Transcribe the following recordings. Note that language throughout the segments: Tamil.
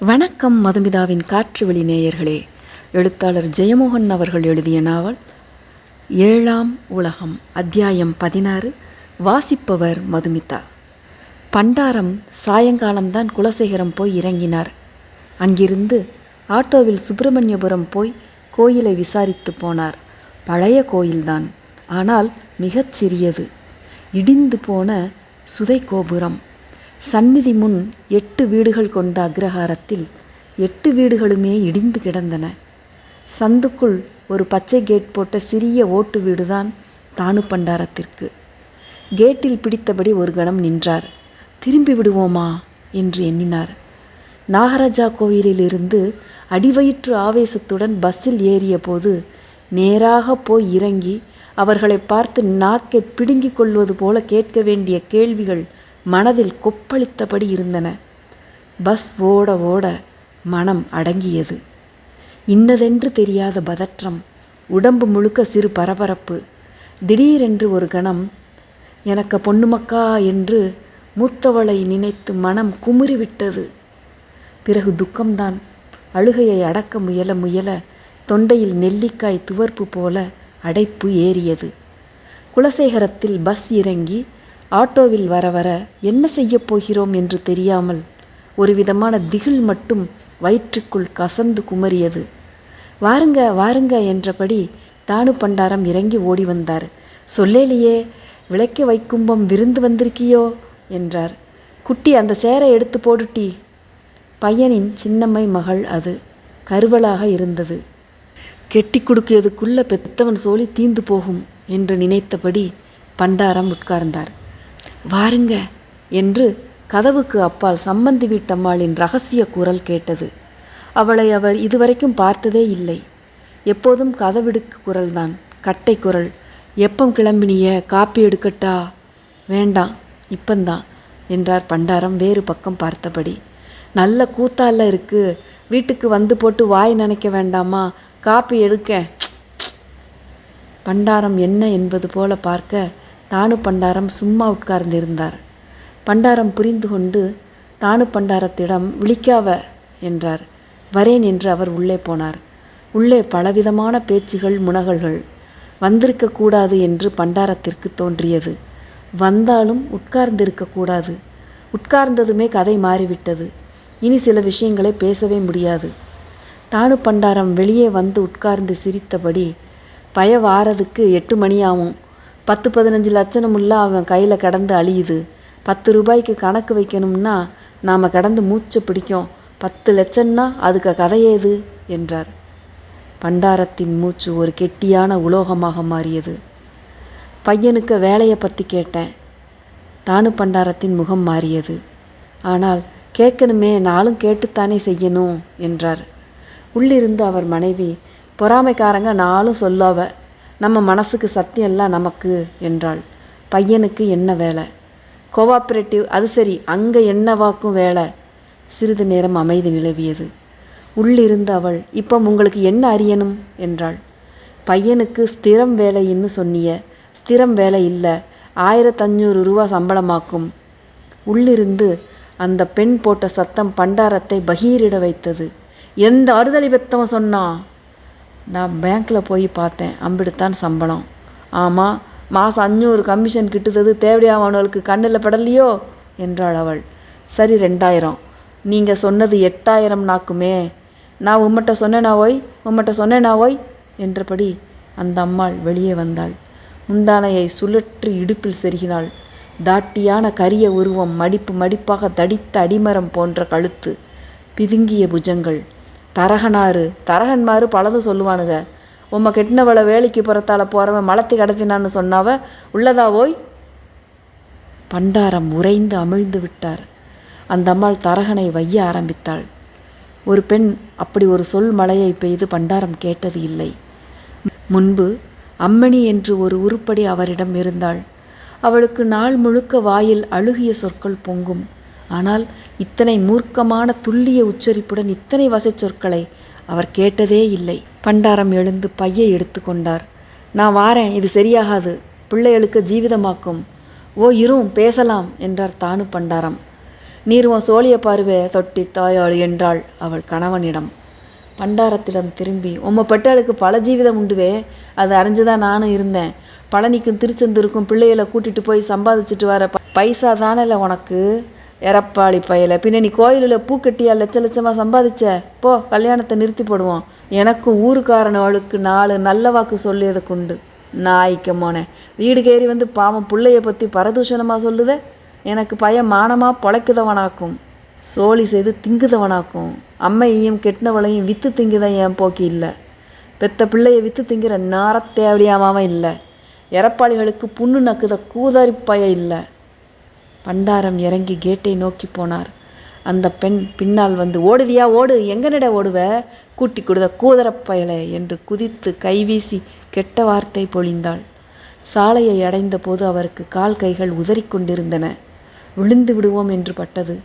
வணக்கம் மதுமிதாவின் காற்று வெளி நேயர்களே. எழுத்தாளர் ஜெயமோகன் அவர்கள் எழுதிய நாவல் ஏழாம் உலகம் அத்தியாயம் பதினாறு வாசிப்பவர் மதுமிதா. பண்டாரம் சாயங்காலம்தான் குலசேகரம் போய் இறங்கினார். அங்கிருந்து ஆட்டோவில் சுப்பிரமணியபுரம் போய் கோயிலை விசாரித்து போனார். பழைய கோயில்தான் ஆனால் மிகச் சிறியது. இடிந்து போன சுதை கோபுரம் சந்நிதி முன் எட்டு வீடுகள் கொண்ட அக்ரஹாரத்தில் எட்டு வீடுகளுமே இடிந்து கிடந்தன. சந்துக்குள் ஒரு பச்சை கேட் போட்ட சிறிய ஓட்டு வீடுதான் தானு பண்டாரத்திற்கு. கேட்டில் பிடித்தபடி ஒரு கணம் நின்றார். திரும்பி விடுவோமா? என்று எண்ணினார். நாகராஜா கோயிலிலிருந்து அடிவயிற்று ஆவேசத்துடன் பஸ்ஸில் ஏறிய போது நேராக போய் இறங்கி அவர்களை பார்த்து நாக்கை பிடுங்கிக் கொள்வது போல கேட்க வேண்டிய கேள்விகள் மனதில் கொப்பளித்தபடி இருந்தன. பஸ் ஓட ஓட மனம் அடங்கியது. இன்னதென்று தெரியாத பதற்றம் உடம்பு முழுக்க சிறு பரபரப்பு. திடீரென்று ஒரு கணம் எனக்கு பொண்ணுமக்கா என்று மூத்தவளை நினைத்து மனம் குமுறிவிட்டது. பிறகு துக்கம்தான் அழுகையை அடக்க முயல முயல தொண்டையில் நெல்லிக்காய் துவர்ப்பு போல அடைப்பு ஏறியது. குலசேகரத்தில் பஸ் இறங்கி ஆட்டோவில் வர வர என்ன செய்யப் போகிறோம் என்று தெரியாமல் ஒரு விதமான திகில் மட்டும் வயிற்றுக்குள் கசந்து குமரியது வாருங்க வாருங்க என்றபடி தானு பண்டாரம் இறங்கி ஓடி வந்தார். சொல்லேலியே விளக்க வைக்கும்பம் விருந்து வந்திருக்கியோ? என்றார். குட்டி அந்த சேரை எடுத்து போடுட்டி பையனின் சின்னம்மை மகள் அது. கருவலாக இருந்தது. கெட்டி குடுக்கியதுக்குள்ள பெத்தவன் சோழி தீந்து போகும் என்று நினைத்தபடி பண்டாரம் உட்கார்ந்தார். வாருங்க என்று கதவுக்கு அப்பால் சம்பந்தி வீட்டம்மாளின் ரகசிய குரல் கேட்டது. அவளை அவர் இதுவரைக்கும் பார்த்ததே இல்லை. எப்போதும் கதவிடுக்கு குரல்தான். கட்டை குரல். எப்பம் கிளம்பினிய? காப்பி எடுக்கட்டா? வேண்டாம் இப்பந்தான் என்றார் பண்டாரம் வேறு பக்கம் பார்த்தபடி. நல்ல கூத்தால இருக்கு. வீட்டுக்கு வந்து போட்டு வாய் நினைக்க வேண்டாமா? காப்பி எடுக்க. பண்டாரம் என்ன என்பது போல பார்க்க தானு பண்டாரம் சும்மா உட்கார்ந்திருந்தார். பண்டாரம் புரிந்து கொண்டு தானு பண்டாரத்திடம் விழிக்காவ என்றார். வரேன் என்று அவர் உள்ளே போனார். உள்ளே பலவிதமான பேச்சுகள் முனகல்கள் வந்திருக்கக்கூடாது என்று பண்டாரத்திற்கு தோன்றியது. வந்தாலும் உட்கார்ந்திருக்கக்கூடாது உட்கார்ந்ததுமே கதை மாறிவிட்டது. இனி சில விஷயங்களை பேசவே முடியாது. தானு பண்டாரம் வெளியே வந்து உட்கார்ந்து சிரித்தபடி பய வாரதுக்கு எட்டு மணி ஆகும் பத்து பதினஞ்சு லட்சணமுள்ள அவன் கையில் கடந்து அழியுது. பத்து ரூபாய்க்கு கணக்கு வைக்கணும்னா நாம் கடந்து மூச்சை பிடிக்கும். பத்து லட்சம்னா அதுக்கு கதையேது என்றார். பண்டாரத்தின் மூச்சு ஒரு கெட்டியான உலோகமாக மாறியது. பையனுக்கு வேலையை பற்றி கேட்டேன். தானு பண்டாரத்தின் முகம் மாறியது. ஆனால் கேட்கணுமே நாளும் கேட்டுத்தானே செய்யணும் என்றார். உள்ளிருந்து அவர் மனைவி பொறாமைக்காரங்க நாளும் சொல்லாவ நம்ம மனசுக்கு சத்தியம் எல்லாம் நமக்கு என்றாள். பையனுக்கு என்ன வேலை? கோஆப்ரேட்டிவ் அது சரி அங்கே என்னவாக்கும் வேலை? சிறிது நேரம் அமைதி நிலவியது. உள்ளிருந்து அவள் இப்போ உங்களுக்கு என்ன அறியணும்? என்றாள். பையனுக்கு ஸ்திரம் வேலைன்னு சொன்னிய ஸ்திரம் வேலை இல்லை ஆயிரத்தஞ்சூறு ரூபா சம்பளமாக்கும். உள்ளிருந்து அந்த பெண் போட்ட சத்தம் பண்டாரத்தை பகீரிட வைத்தது. எந்த அறுதலை பெத்தவன் சொன்னான் நான் பேங்க்கில் போய் பார்த்தேன். அம்பிடுத்தான் சம்பளம். ஆமாம் மாதம் அஞ்சூறு கமிஷன் கிட்டுறது தேவையானவளுக்கு கண்ணில் படலையோ? என்றாள் அவள். சரி ரெண்டாயிரம். நீங்கள் சொன்னது எட்டாயிரம் நாக்குமே. நான் உம்மட்ட சொன்னேனா ஓய்? உம்மட்ட சொன்னேனா ஓய்? என்றபடி அந்த அம்மாள் வெளியே வந்தாள். முந்தானையை சுழற்றி இடுப்பில் செருகினாள். தாட்டியான கரிய உருவம் மடிப்பு மடிப்பாக தடித்த அடிமரம் போன்ற கழுத்து. பிதுங்கிய புஜங்கள். தரகனாரு. தரகன்மாரு பலதும் சொல்லுவானுங்க. உம்மை கெட்டினவளை வேலைக்கு புறத்தால் போகிறவன் மலத்தி கடத்தினான்னு சொன்னாவ உள்ளதா ஓய் பண்டாரம் உறைந்து அமிழ்ந்து விட்டார். அந்த அம்மாள் தரகனை வைய ஆரம்பித்தாள். ஒரு பெண் அப்படி ஒரு சொல் மழையை பெய்து பண்டாரம் கேட்டது இல்லை. முன்பு அம்மணி என்று ஒரு உருப்படி அவரிடம் இருந்தாள். அவளுக்கு நாள் முழுக்க வாயில் அழுகிய சொற்கள் பொங்கும். ஆனால் இத்தனை மூர்க்கமான துல்லிய உச்சரிப்புடன் இத்தனை வசை சொற்களை அவர் கேட்டதே இல்லை. பண்டாரம் எழுந்து பையை எடுத்துக்கொண்டார் நான் வாரேன் இது சரியாகாது. பிள்ளைகளுக்கு ஜீவிதமாக்கும். ஓ இரும் பேசலாம் என்றார் தானு பண்டாரம். நீர் உன் சோழிய பார்வே தொட்டி தாயாள் என்றாள் அவள் கணவனிடம். பண்டாரத்திடம் திரும்பி உம்ம பெட்டாளுக்கு பல ஜீவிதம் உண்டுவே. அது அறிஞ்சுதான் நானும் இருந்தேன். பழனிக்கும் திருச்செந்தூருக்கும் பிள்ளைகளை கூட்டிட்டு போய் சம்பாதிச்சிட்டு வர பைசா தானேல உனக்கு? எரப்பாளி பயல. பின்ன நீ கோயிலில் பூக்கட்டியா லட்ச லட்சமாக சம்பாதிச்ச? போ கல்யாணத்தை நிறுத்தி போடுவோம். எனக்கும் ஊருக்காரனவளுக்கு நாலு நல்ல வாக்கு சொல்லியதுக்குண்டு நாய்க்க மோனே. வீடு கேறி வந்து பாவம் பிள்ளைய பற்றி பரதூஷணமாக சொல்லுதே? எனக்கு பயம் மானமாக பொழைக்குதவனாக்கும். சோழி செய்து திங்குதவனாக்கும். அம்மையையும் கெட்டினவளையும் விற்று திங்குதான் என் போக்கி இல்லை. பெத்த பிள்ளைய விற்று திங்கிற நாரத்தேவடியாமாவன் இல்லை. எரப்பாளிகளுக்கு புண்ணு நக்குத கூதாரி பய இல்லை. பண்டாரம் இறங்கி கேட்டை நோக்கி போனார். அந்த பெண் பின்னால் வந்து ஓடுதியா ஓடு எங்கனிட ஓடுவ? கூட்டி கொடுத கூதரப்பயலே என்று குதித்து கைவீசி கெட்ட வார்த்தை பொழிந்தாள். சாலையை அடைந்த போது அவருக்கு கால் கைகள் உதறிக்கொண்டிருந்தன விழுந்து விடுவோம் என்று பட்டது.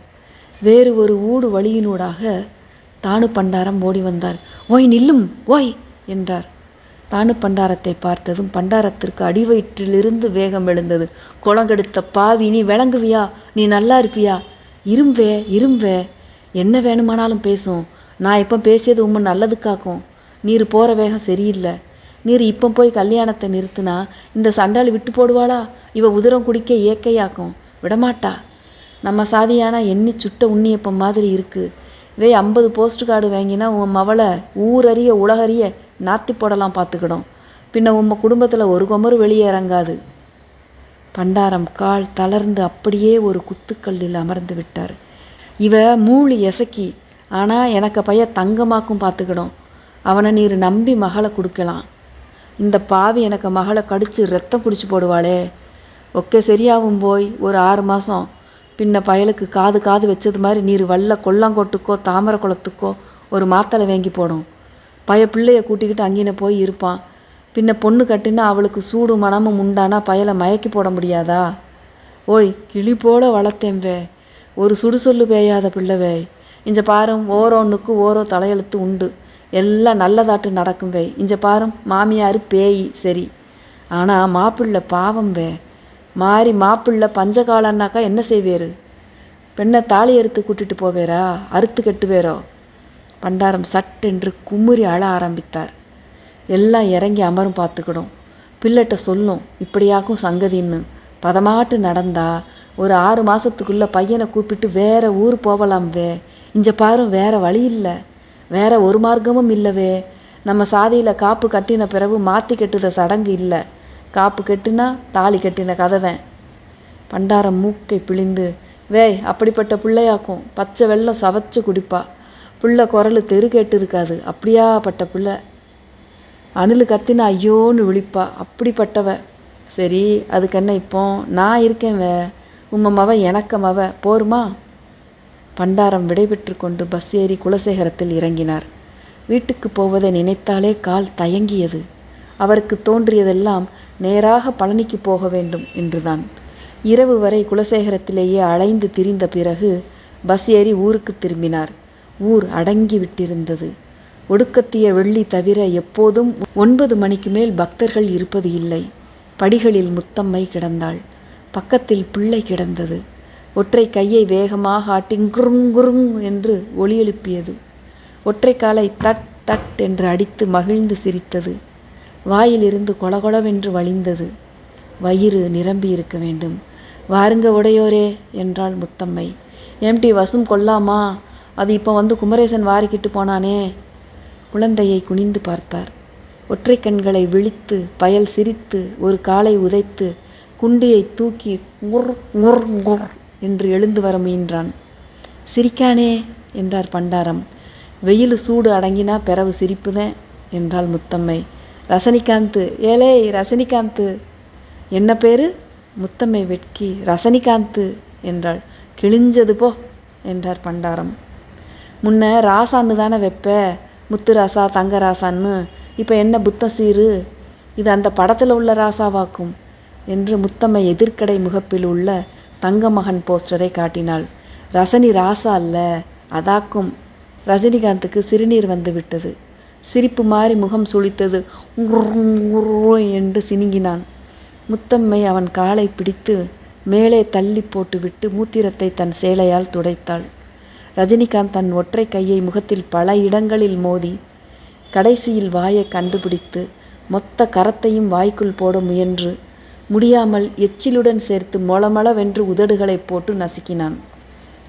வேறு ஒரு ஊடு வழியினூடாக தானு பண்டாரம் ஓடி வந்தார். ஓய் நில்லும் ஓய் என்றார். தானு பண்டாரத்தை பார்த்ததும் பண்டாரத்திற்கு அடிவயிற்றிலிருந்து வேகம் எழுந்தது. குளங்கெடுத்த பாவி நீ விளங்குவியா? நீ நல்லா இருப்பியா? இரும்பே இரும்பே என்ன வேணுமானாலும் பேசும். நான் இப்போ பேசியது உம்ம நல்லதுக்காக்கும் நீர் போகிற வேகம் சரியில்லை. நீர் இப்போ போய் கல்யாணத்தை நிறுத்தினா இந்த சண்டாளி விட்டு போடுவாளா? இவ உதிரம் குடிக்க இயற்கையாக்கும். விடமாட்டா. நம்ம சாதியானா எண்ணி சுட்ட உண்ணியப்பம் மாதிரி இருக்குது வே ஐம்பது போஸ்ட் கார்டு வாங்கினா உன் மவளை ஊரறிய உலகறிய நாத்தி போடலாம் பார்த்துக்கிடும். பின்ன உம்ம குடும்பத்தில் ஒரு கொமரு வெளியே இறங்காது. பண்டாரம் கால் தளர்ந்து அப்படியே ஒரு குத்துக்கல்லில் அமர்ந்து விட்டார். இவ மூளி எசக்கி ஆனால் எனக்கு பைய தங்கமாக்கும் பார்த்துக்கிடும். அவனை நீர் நம்பி மகளை கொடுக்கலாம். இந்த பாவி எனக்கு மகளை கடிச்சு ரத்தம் குடிச்சு போடுவாளே. ஒக்கே சரியாகும் போய் ஒரு ஆறு மாதம் பின்ன பயலுக்கு காது காது வச்சது மாதிரி நீர் வல்ல கொல்லங்கோட்டுக்கோ தாமரை குளத்துக்கோ ஒரு மாத்தலை வாங்கி போடும். பய பிள்ளைய கூட்டிக்கிட்டு அங்கேன போய் இருப்பான். பின்ன பொண்ணு கட்டினா அவளுக்கு சூடு மனமும் உண்டானா பயலை மயக்கி போட முடியாதா? ஓய் கிளி போல வளர்த்தேன்வே ஒரு சுடுசொல்லு பேயாத பிள்ளைவே இஞ்ச பாரும் ஓரோன்னுக்கு ஓரோ தலையெழுத்து உண்டு. எல்லாம் நல்லதாட்டு நடக்கும் வே. இஞ்ச பாரும் மாமியார் பேய் சரி. ஆனால் மாப்பிள்ளை பாவம் வே. மாறி மாப்பிள்ளை பஞ்சகாலன்னாக்கா என்ன செய்வேரு? பெண்ணை தாலி அறுத்து கூட்டிட்டு போவேரா? அறுத்து கட்டுவேரோ? பண்டாரம் சட்டென்று குமுறி அழ ஆரம்பித்தார். எல்லாம் இறங்கி அமரும் பார்த்துக்கிடும். பிள்ளைகிட்ட சொல்லும் இப்படியாக்கும் சங்கதின்னு. பதமாட்டு நடந்தா ஒரு ஆறு மாதத்துக்குள்ளே பையனை கூப்பிட்டு வேற ஊர் போகலாம் வே. இஞ்ச பாரும் வேற வழி இல்லை. வேற ஒரு மார்க்கமும் இல்லவே நம்ம சாதியில் காப்பு கட்டின பிறகு மாற்றி கட்டுத சடங்கு இல்லை. காப்பு கெட்டுனா தாலி கட்டின கதை தான் பண்டாரம் மூக்கை பிழிந்து வேய் அப்படிப்பட்ட பிள்ளையாக்கும். பச்சை வெள்ளம் சவச்சு குடிப்பா. புள்ள குரலு தெரு கேட்டு இருக்காது அப்படியாப்பட்ட பிள்ளை? அணில் கத்தின ஐயோன்னு விழிப்பா. அப்படிப்பட்டவ. சரி அதுக்கு என்ன இப்போ? நான் இருக்கேன் வே. உம்ம மவ எனக்கு மவ. போருமா? பண்டாரம் விடைபெற்று கொண்டு பஸ் ஏறி குலசேகரத்தில் இறங்கினார். வீட்டுக்கு போவதை நினைத்தாலே கால் தயங்கியது. அவருக்கு தோன்றியதெல்லாம் நேராக பழனிக்கு போக வேண்டும் என்றுதான். இரவு வரை குலசேகரத்திலேயே அலைந்து திரிந்த பிறகு பஸ் ஏறி ஊருக்கு திரும்பினார். ஊர் அடங்கி விட்டிருந்தது. ஒடுக்கத்திய வெள்ளி தவிர எப்போதும் ஒன்பது மணிக்கு மேல் பக்தர்கள் இருப்பது இல்லை. படிகளில் முத்தம்மை கிடந்தாள். பக்கத்தில் பிள்ளை கிடந்தது. ஒற்றை கையை வேகமாக ஆட்டி குறுங்குறுங் என்று ஒளியெழுப்பியது ஒற்றை காலை தட் தட் என்று அடித்து மகிழ்ந்து சிரித்தது. வாயிலிருந்து கொலகொலவென்று வழிந்தது. வயிறு நிரம்பி இருக்க வேண்டும். வாருங்க உடையோரே என்றாள் முத்தம்மை. எம்டி வசும் கொல்லாமா? அது இப்போ வந்து குமரேசன் வாரிக்கிட்டு போனானே. குழந்தையை குனிந்து பார்த்தார். ஒற்றை கண்களை விழித்து பயல் சிரித்து ஒரு காலை உதைத்து குண்டியை தூக்கி குர் குர் குர் என்று எழுந்து வர முயன்றான். சிரிக்கானே என்றார் பண்டாரம். வெயில் சூடு அடங்கினா பிறவு சிரிப்புதேன் என்றாள் முத்தம்மை. ரசனிகாந்த் ஏலே ரசனிகாந்த். என்ன பேர்? முத்தம்மை வெட்கி ரசனிகாந்த் என்றாள். கிழிஞ்சது போ என்றார் பண்டாரம். முன்ன ராசான்னு தானே வைப்ப முத்து ராசா தங்க ராசான்னு. இப்போ என்ன புத்தம் சீரு? இது அந்த படத்தில் உள்ள ராசாவாக்கும் என்று முத்தம்மை எதிர்க்கடை முகப்பில் உள்ள தங்க மகன் போஸ்டரை காட்டினாள். ரசனி ராசா அல்ல அதாக்கும். ரஜினிகாந்துக்கு சிறுநீர் வந்து விட்டது. சிரிப்பு மாறி முகம் சுளித்தது என்று சினுங்கினான். முத்தம்மை அவன் காலை பிடித்து மேலே தள்ளி போட்டுவிட்டு மூத்திரத்தை தன் சேலையால் துடைத்தாள். ரஜினிகாந்த் தன் ஒற்றை கையை முகத்தில் பல இடங்களில் மோதி கடைசியில் வாயை கண்டுபிடித்து மொத்த கரத்தையும் வாய்க்குள் போட முயன்று முடியாமல் எச்சிலுடன் சேர்த்து மொளமளவென்று உதடுகளை போட்டு நசுக்கினான்.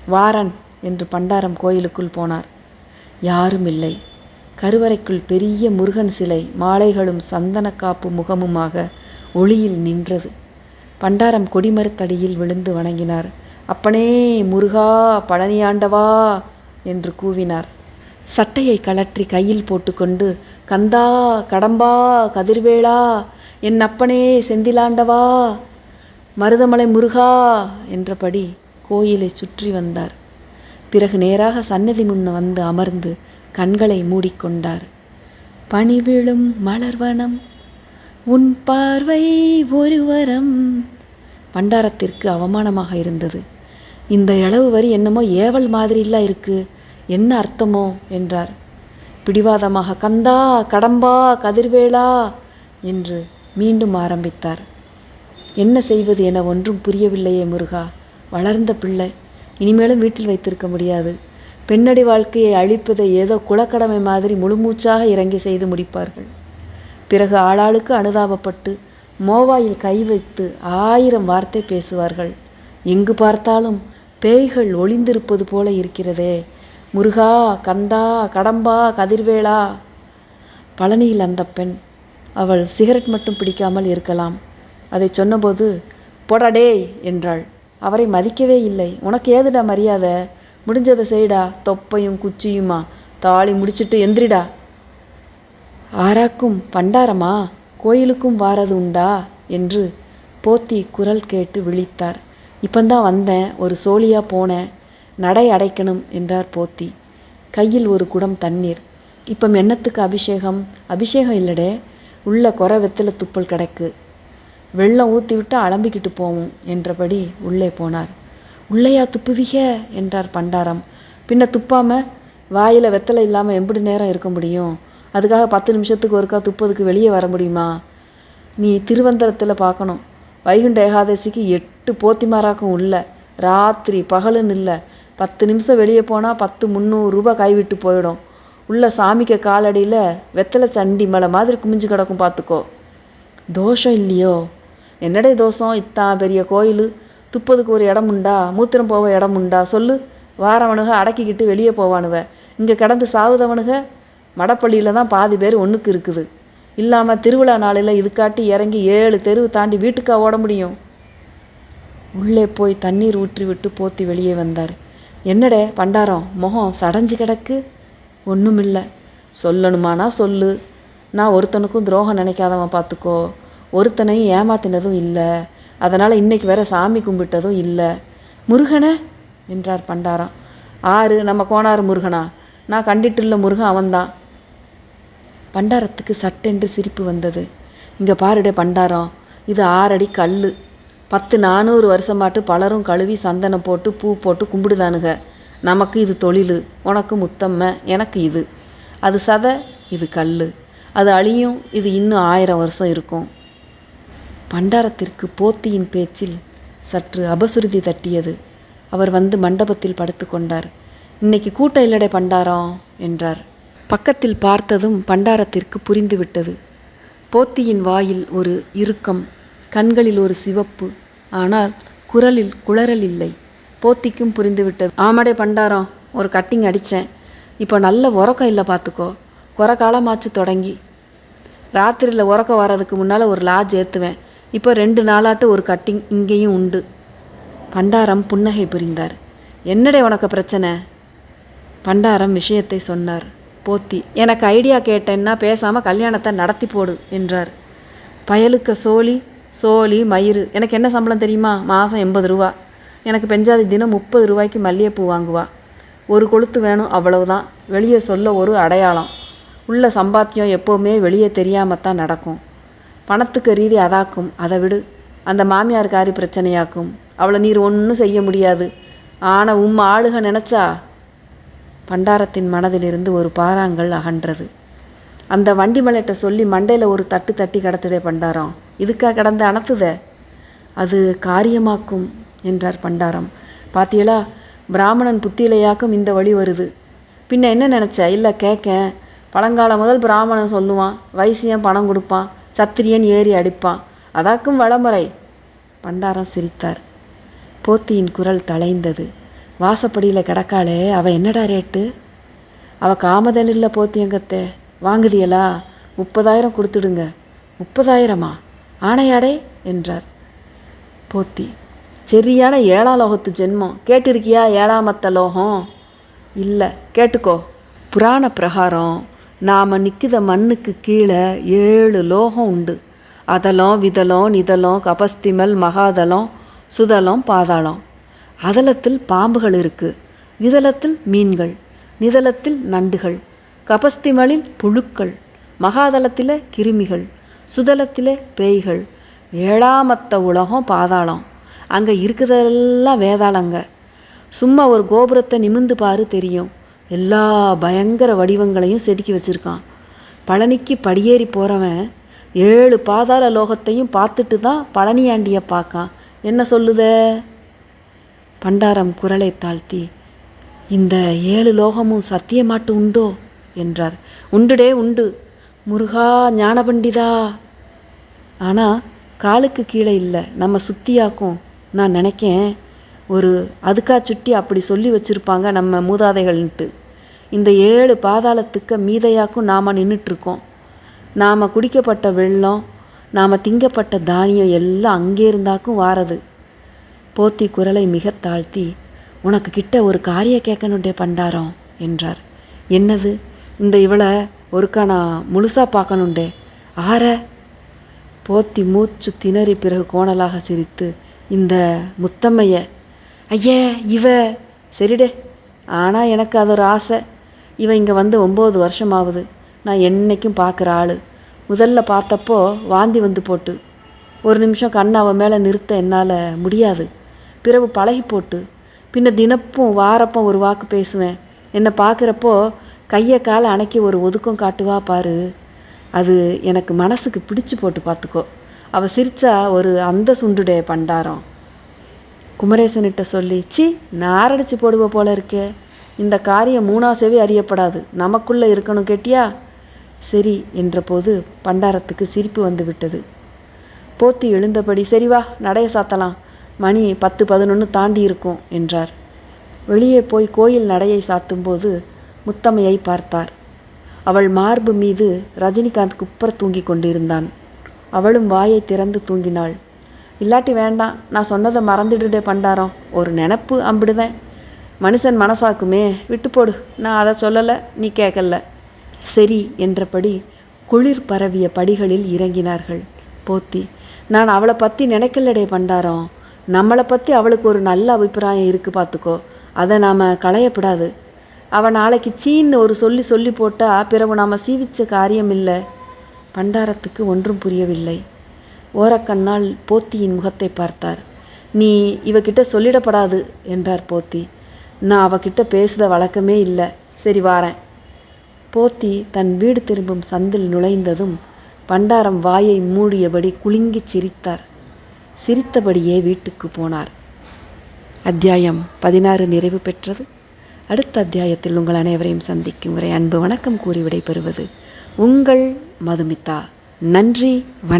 வாரன்! என்று பண்டாரம் கோயிலுக்குள் போனார். யாரும் இல்லை. கருவறைக்குள் பெரிய முருகன் சிலை மாலைகளும் சந்தனக்காப்பு முகமுமாக ஒளியில் நின்றது. பண்டாரம் கொடிமரத்தடியில் விழுந்து வணங்கினார். அப்பனே முருகா பழனியாண்டவா என்று கூவினார். சட்டையை கலற்றி கையில் போட்டுக்கொண்டு கந்தா கடம்பா கதிர்வேளா என் அப்பனே செந்திலாண்டவா மருதமலை முருகா என்றபடி கோயிலை சுற்றி வந்தார். பிறகு நேராக சன்னதி முன்ன வந்து அமர்ந்து கண்களை மூடிக்கொண்டார். பணிவிழும் மலர்வனம் உன் பார்வை ஒருவரம். பண்டாரத்திற்கு அவமானமாக இருந்தது. இந்த இளவு வரி என்னமோ ஏவல் மாதிரிலாம் இருக்கு என்ன அர்த்தமோ என்றார். பிடிவாதமாக கந்தா கடம்பா கதிர்வேளா என்று மீண்டும் ஆரம்பித்தார். என்ன செய்வது என ஒன்றும் புரியவில்லையே முருகா வளர்ந்த பிள்ளை இனிமேலும் வீட்டில் வைத்திருக்க முடியாது. பெண்ணடி வாழ்க்கையை அழிப்பதை ஏதோ குலக்கடமை மாதிரி முழுமூச்சாக இறங்கி செய்து முடிப்பார்கள். பிறகு ஆளாளுக்கு அனுதாபப்பட்டு மோவாயில் கை வைத்து ஆயிரம் வார்த்தை பேசுவார்கள். எங்கு பார்த்தாலும் பேய்கள் ஒளிந்திருப்பது போல இருக்கிறதே. முருகா கந்தா கடம்பா கதிர்வேளா பழனியில் அந்த பெண். அவள் சிகரெட் மட்டும் பிடிக்காமல் இருக்கலாம். அதை சொன்னபோது பொடடே என்றாள். அவரை மதிக்கவே இல்லை. உனக்கு ஏதுடா மரியாதை? முடிஞ்சதை செய்டா தொப்பையும் குச்சியுமா? தாலி முடிச்சிட்டு எந்திரிடா. ஆராக்கும் பண்டாரமா? கோயிலுக்கும் வாரது உண்டா? என்று போத்தி குரல் கேட்டு விழித்தார். இப்பந்தான் வந்தேன் ஒரு சோழியா போனேன். நடை அடைக்கணும் என்றார் போத்தி. கையில் ஒரு குடம் தண்ணீர். இப்போ எண்ணத்துக்கு அபிஷேகம்? அபிஷேகம் இல்லடே உள்ள குறை வெத்தில துப்பல் கிடக்கு. வெள்ளம் ஊற்றி விட்டு அலம்பிக்கிட்டு போவோம் என்றபடி உள்ளே போனார். உள்ளையா துப்புவிக? என்றார் பண்டாரம். பின்ன துப்பாமல் வாயில் வெத்தலை இல்லாமல் எப்படி நேரம் இருக்க முடியும்? அதுக்காக பத்து நிமிஷத்துக்கு ஒருக்கா துப்பதுக்கு வெளியே வர முடியுமா? நீ திருவந்தரத்தில் பார்க்கணும். வைகுண்ட ஏகாதசிக்கு எட்டு போத்திமாராக்கும் உள்ள. ராத்திரி பகலுன்னு இல்லை பத்து நிமிஷம் வெளியே போனால் பத்து முந்நூறு ரூபா கைவிட்டு போயிடும். உள்ள சாமிக்கு காலடியில் வெத்தலை சண்டி மலை மாதிரி குமிஞ்சு கிடக்கும் பார்த்துக்கோ. தோஷம் இல்லையோ? என்னடே தோஷம்? இத்தான் பெரிய கோயில். துப்பதுக்கு ஒரு இடம் உண்டா? மூத்திரம் போக இடம் உண்டா? சொல்லு. வாரவனுக அடக்கிக்கிட்டு வெளியே போவானுவ. இங்கே கிடந்து சாவுதவனுக? மடப்பள்ளியில் தான் பாதி பேர் ஒன்றுக்கு இருக்குது. இல்லாமல் திருவிழா நாளில் இதுக்காட்டி இறங்கி ஏழு தெருவு தாண்டி வீட்டுக்கா ஓட முடியும்? உள்ளே போய் தண்ணீர் ஊற்றி விட்டு போத்தி வெளியே வந்தார். என்னடே பண்டாரம் முகம் சடைஞ்சு கிடக்கு? ஒன்றுமில்லை சொல்லணுமானா சொல்லு. நான் ஒருத்தனுக்கும் துரோகம் நினைக்காதவன் பார்த்துக்கோ ஒருத்தனையும் ஏமாத்தினதும் இல்லை. அதனால் இன்றைக்கி வேற சாமி கும்பிட்டதும் இல்லை. முருகனை என்றார் பண்டாரம். ஆறு நம்ம கோணார் முருகனா? நான் கண்டிட்டுள்ள முருகன் அவன்தான். பண்டாரத்துக்கு சட்டென்று சிரிப்பு வந்தது. இங்கே பாருடே பண்டாரம் இது ஆறடி கல் பத்து நானூறு வருஷமாட்டு பலரும் கழுவி சந்தனம் போட்டு பூ போட்டு கும்பிடுதானுங்க. நமக்கு இது தொழில் உனக்கு முத்தம்ம எனக்கு இது. அது சதை இது கல் அது அழியும் இது இன்னும் ஆயிரம் வருஷம் இருக்கும். பண்டாரத்திற்கு போத்தியின் பேச்சில் சற்று அபசுருதி தட்டியது. அவர் வந்து மண்டபத்தில் படுத்துக்கொண்டார் இன்னைக்கு கூட்டம் இல்லடே பண்டாரம் என்றார். பக்கத்தில் பார்த்ததும் பண்டாரத்திற்கு புரிந்துவிட்டது. போத்தியின் வாயில் ஒரு இறுக்கம் கண்களில் ஒரு சிவப்பு. ஆனால் குரலில் குளறல் இல்லை. போத்திக்கும் புரிந்துவிட்டது. ஆமாடே பண்டாரம் ஒரு கட்டிங் அடித்தேன் இப்போ நல்ல உறக்கம் இல்லை பார்த்துக்கோ. குறை காலமாச்சு தொடங்கி. ராத்திரியில் உறக்கம் வர்றதுக்கு முன்னால் ஒரு லாட்ஜ் ஏற்றுவேன் இப்போ ரெண்டு நாளாட்டு ஒரு கட்டிங் இங்கேயும் உண்டு. பண்டாரம் புன்னகை புரிந்தார். என்னடே உனக்கு பிரச்சனை? பண்டாரம் விஷயத்தை சொன்னார். போத்தி எனக்கு ஐடியா கேட்டேன்னா பேசாமல் கல்யாணத்தை நடத்தி போடு என்றார். பயலுக்க சோழி சோழி மயிறு எனக்கு என்ன சம்பளம் தெரியுமா? மாதம் எண்பது ரூபா. எனக்கு பெஞ்சாதி தினம் முப்பது ரூபாய்க்கு மல்லிகைப்பூ வாங்குவா. ஒரு கொளுத்து வேணும் அவ்வளவுதான். வெளியே சொல்ல ஒரு அடையாளம். உள்ள சம்பாத்தியம் எப்போவுமே வெளியே தெரியாமல் தான் நடக்கும். பணத்துக்கு ரீதி அதாக்கும். அதை விடு. அந்த மாமியார் காரி பிரச்சனையாக்கும். அவளை நீர் ஒன்றும் செய்ய முடியாது. ஆனால் உம் ஆளுக நினச்சா பண்டாரத்தின் மனதிலிருந்து ஒரு பாறாங்கல் அகன்றது. அந்த வண்டி மலைட்ட சொல்லி மண்டையில் ஒரு தட்டு தட்டி கிடத்துடே பண்டாரம். இதுக்கா கடந்து அணத்துத அது காரியமாக்கும் என்றார் பண்டாரம். பாத்தியலா பிராமணன் புத்தியிலையாக்கும் இந்த வழி வருது. பின்ன என்ன நினச்ச? இல்லை கேட்கேன் பழங்காலம் முதல் பிராமணன் சொல்லுவான் வைசியம் பணம் கொடுப்பான். சத்திரியன் ஏறி அடிப்பான். அதாக்கும் வளமுறை பண்டாரம் சிரித்தார். போத்தியின் குரல் தலைந்தது வாசப்படியில் கிடக்காளே அவ என்னடா ரேட்டு? அவ காமதனில் போத்தியங்கத்தே. வாங்குதியலா? முப்பதாயிரம் கொடுத்துடுங்க. முப்பதாயிரமா? ஆணையாடே என்றார். போத்தி சரியான ஏழாம் லோகத்து ஜென்மம். கேட்டிருக்கியா ஏழாமத்த லோகம்? இல்லை கேட்டுக்கோ. புராண பிரகாரம் நாம் நிற்கிற மண்ணுக்கு கீழே ஏழு லோகம் உண்டு. அதலம் விதலம் நிதலம் கபஸ்திமல் மகாதலம் சுதலம் பாதாளம். அதலத்தில் பாம்புகள் இருக்குது விதலத்தில் மீன்கள் நிதலத்தில் நண்டுகள் கபஸ்திமலில் புழுக்கள் மகாதலத்தில் கிருமிகள் சுதலத்தில் பேய்கள் ஏழாமத்த உலகம் பாதாளம். அங்கே இருக்குதெல்லாம் வேதாளங்க. சும்மா ஒரு கோபுரத்தை நிமிந்து பாரு தெரியும். எல்லா பயங்கர வடிவங்களையும் செதுக்கி வச்சுருக்கான். பழனிக்கு படியேறி போகிறவன் ஏழு பாதாள லோகத்தையும் பார்த்துட்டு தான் பழனியாண்டியை பார்க்கான். என்ன சொல்லுத? பண்டாரம் குரலை தாழ்த்தி இந்த ஏழு லோகமும் சத்தியமாட்டு உண்டோ? என்றார். உண்டுடே உண்டு. முருகா ஞானபண்டிதா. ஆனால் காலுக்கு கீழே இல்லை. நம்ம சுத்தியாக்கும். நான் நினைக்கேன் ஒரு அதுக்கா சுட்டி அப்படி சொல்லி வச்சுருப்பாங்க நம்ம மூதாதைகள்ன்ட்டு. இந்த ஏழு பாதாளத்துக்கு மீதையாக்கும் நாம் நின்றுட்டுருக்கோம் நாம் குடிக்கப்பட்ட வெள்ளம் நாம் திங்கப்பட்ட தானியம் எல்லாம் அங்கே இருந்தாக்கும் வாரது. போத்தி குரலை மிக தாழ்த்தி உனக்கு கிட்ட ஒரு காரிய கேட்கணுண்டே பண்டாரம் என்றார். என்னது? இந்த இவளை ஒருக்கா நான் முழுசாக பார்க்கணுண்டே ஆற? போத்தி மூச்சு திணறி பிறகு கோணலாக சிரித்து இந்த முத்தம்மையை ஐயே இவ. சரிடே. ஆனால் எனக்கு அது ஒரு ஆசை. இவன் இங்கே வந்து ஒம்பது வருஷம் ஆகுது நான் என்னைக்கும் பார்க்குற ஆள். முதல்ல பார்த்தப்போ வாந்தி வந்து போட்டு. ஒரு நிமிஷம் கண்ணை அவன் மேலே நிறுத்த என்னால் முடியாது. பிறகு பழகி போட்டு. பின்ன தினப்பும் வாரப்பும் ஒரு வாக்கு பேசுவேன். என்னை பார்க்குறப்போ கையை காலை அணைக்கி ஒரு ஒதுக்கம் காட்டுவா பாரு. அது எனக்கு மனசுக்கு பிடிச்சு போட்டு பார்த்துக்கோ. அவள் சிரிச்சா ஒரு அந்த சுண்டுடே பண்டாரம். குமரேசன்கிட்ட சொல்லி சி நாரடிச்சு போடுவ போல இருக்கே. இந்த காரியம் மூணாசேவே அறியப்படாது. நமக்குள்ளே இருக்கணும் கேட்டியா? சரி என்றபோது பண்டாரத்துக்கு சிரிப்பு வந்து விட்டது போத்தி எழுந்தபடி சரி வா நடைய சாத்தலாம். மணி பத்து பதினொன்று தாண்டி இருக்கும் என்றார். வெளியே போய் கோயில் நடையை சாத்தும்போது முத்தமையை பார்த்தார். அவள் மார்பு மீது ரஜினிகாந்த் குப்பர் தூங்கி கொண்டிருந்தான். அவளும் வாயை திறந்து தூங்கினாள். இல்லாட்டி வேண்டாம் நான் சொன்னதை மறந்துடுடே பண்டாரம். ஒரு நினப்பு அம்பிடுதேன் மனுஷன் மனசாக்குமே விட்டு போடு. நான் அதை சொல்லலை நீ கேட்கல சரி என்றபடி குளிர் பரவிய படிகளில் இறங்கினார்கள். போத்தி நான் அவளை பற்றி நினைக்கலடே பண்டாரம். நம்மளை பற்றி அவளுக்கு ஒரு நல்ல அபிப்பிராயம் இருக்குது பார்த்துக்கோ அதை நாம் களையப்படாது. அவள் நாளைக்கு சீன்னு ஒரு சொல்லி சொல்லி போட்டால் பிறகு நாம் சீவிச்ச காரியம் இல்லை. பண்டாரத்துக்கு ஒன்றும் புரியவில்லை. ஓரக்கண்ணால் போத்தியின் முகத்தை பார்த்தார். நீ இவகிட்ட சொல்லிடப்படாது என்றார் போத்தி. நான் அவகிட்ட பேசுத வழக்கமே இல்லை. சரி வாரேன். போத்தி தன் வீடு திரும்பும் சந்தில் நுழைந்ததும் பண்டாரம் வாயை மூடியபடி குலுங்கி சிரித்தார். சிரித்தபடியே வீட்டுக்கு போனார். அத்தியாயம் பதினாறு நிறைவு பெற்றது. அடுத்த அத்தியாயத்தில் உங்கள் அனைவரையும் சந்திக்கும் வரை அன்பு வணக்கம் கூறி விடைபெறுவது உங்கள் மதுமிதா. நன்றி வணக்கம்.